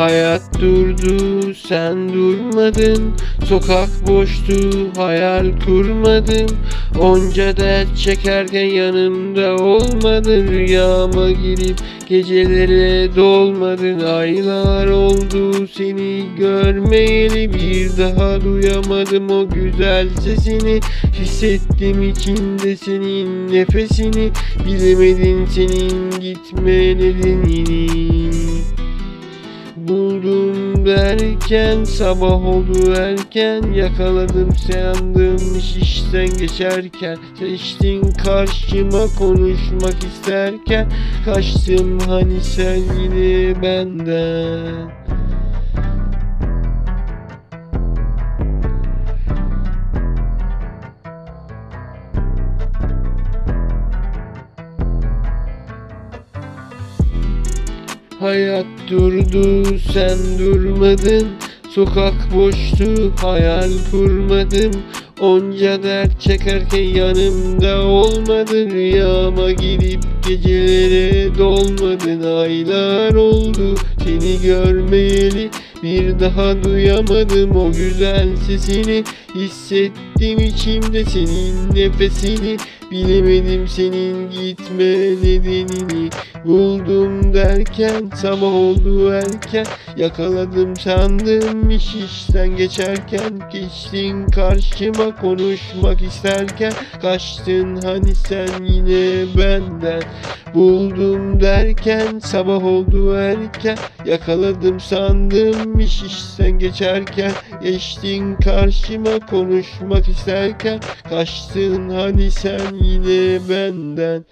Hayat durdu sen durmadın. Sokak boştu hayal kurmadım Onca dert çekerken yanımda olmadın. Rüyama girip gecelere dolmadın. Aylar oldu seni görmeyeli Bir daha duyamadım o güzel sesini. Hissettim içinde senin nefesini. Bilemedin senin gitme Buldum derken sabah oldu erken. Yakaladım sandım iş işten geçerken. Seçtin karşıma konuşmak isterken. Kaçtım hani sen yine benden Hayat durdu sen durmadın. Sokak boştu hayal kurmadım. Onca dert çekerken yanımda olmadın. Rüyama girip gecelere dolmadın. Aylar oldu seni görmeyeli Bir daha duyamadım. O güzel sesini Hissettim içimde senin nefesini. Bilemedim senin gitme nedenini Buldum derken sabah oldu erken. Yakaladım sandım iş işten geçerken. Geçtin karşıma konuşmak isterken. Kaçtın hani sen yine benden. Buldum derken sabah oldu erken. Yakaladım sandım iş işten geçerken. Geçtin karşıma konuşmak isterken. Kaçtın hani sen yine benden